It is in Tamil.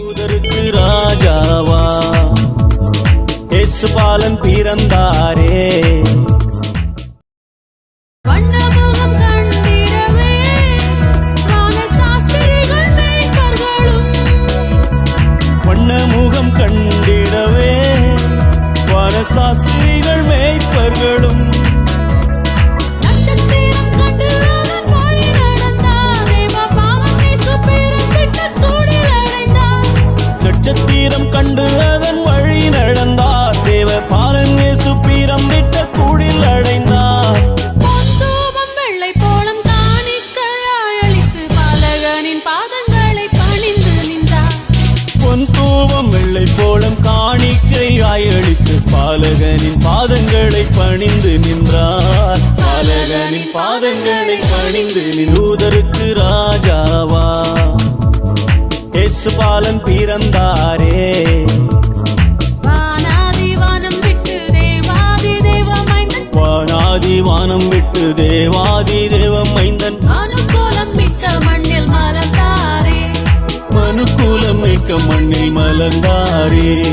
தூதருக்கு ராஜாவா? பாலன் பிறந்தாரே வண்ணமுகம் கண்டிடவே வான சாஸ்திரிகள் மேய்ப்பர்களும் நட்சத்திரம் கண்டு அதன் வழி நடந்தார். தேவ பாலன் சுப்பீரம் விட்ட கூடில் அடைந்தார். வெள்ளை போலம் காணிக்கையாய் அளித்து பாலகனின் பாதங்களை பணிந்து நின்றார். பொன் தூவம் வெள்ளை போலம் காணிக்கையாய் அளித்து பாலகனின் பாதங்களை பணிந்து நின்றார். பாலகனின் பாதங்களை பணிந்து நின்றூதருக்கு பாலன் பிறந்தாரே. வானாதி வானம் விட்டு தேவாதி தேவம் மைந்தன். அனுகூலம் மிக்க மண்ணில் மலர்ந்தாரே. மனுக்கூலம் மிக்க மண்ணில் மலர்ந்தாரே.